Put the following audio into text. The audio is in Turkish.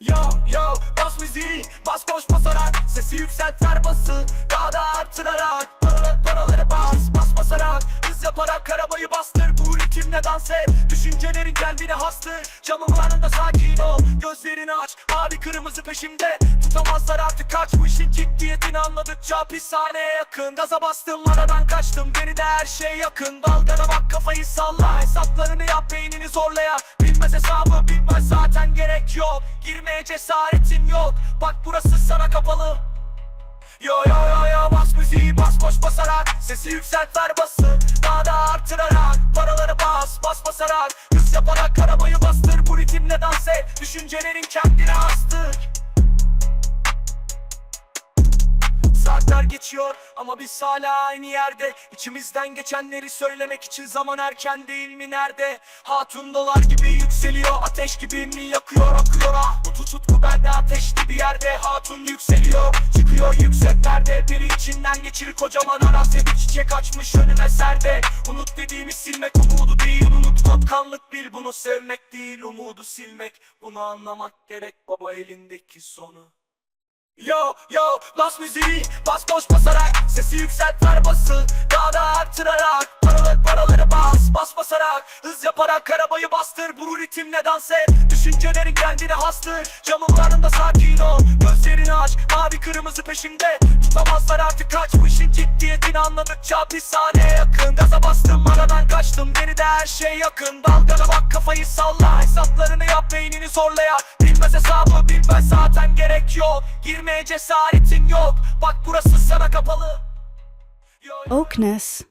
Yo yo bas müziği bas koş basarak. Sesi yükselt ver bası daha da artırarak. Paraları, paraları bas bas basarak. Hız yaparak arabayı bastır Bu ritimle dans et. Düşüncelerin kendine hastır Camın yanında sakin ol. Gözlerini aç Mavi kırmızı peşimde. Tutamazlar artık kaç Bu işin ciddiyetini anladıkça Hapishaneye yakın. Gaza bastım aradan kaçtım Geride her şey yakın. Dalgana bak kafayı salla Hesaplarını yap beynini zorlaya. Bilmez hesabı bilmez zaten yok. Girmeye cesaretim yok. Bak burası sana kapalı. Yo yo yo yo bas müziği bas boş basarak. Sesi yükselt ver bası. Daha da artırarak. Paraları bas bas basarak. Hız yaparak arabayı bastır. Bu ritimle dans et. Düşüncelerin kendine astır geçiyor. Ama biz hala aynı yerde. İçimizden geçenleri söylemek için zaman erken değil mi? Nerede? Hatun dolar gibi yükseliyor. Ateş gibi mi yakıyor? Akıyor. Ah Bu tutku bende ateşli bir yerde. Hatun yükseliyor. Çıkıyor yükseklerde. Biri içinden geçir kocaman arazi bir çiçek açmış önüme serde. Unut dediğimi silmek umudu değil. Unut Kanlık bil bunu. Sevmek değil umudu silmek. Bunu anlamak gerek baba elindeki sonu Yo yo bas müziği bas boş basarak. Sesi yükselt ver bası daha da artırarak Paraları paraları bas bas basarak. Hız yaparak arabayı bastır Bu ritimle dans et. Düşüncelerin kendine hastır Camın yanında sakin ol. Gözlerini aç mavi kırmızı peşinde. Tutamazlar artık kaç Bu işin ciddiyetini anladıkça hapishaneye yakın. Gaza bastım aradan kaçtım Geride her şey yakın. Dalgana bak kafayı salla Hesaplarını yap beynini zorlaya. Bilmez bilmez gerek yok Girmeye cesaretin yok Bak burası sana kapalı. Oakness.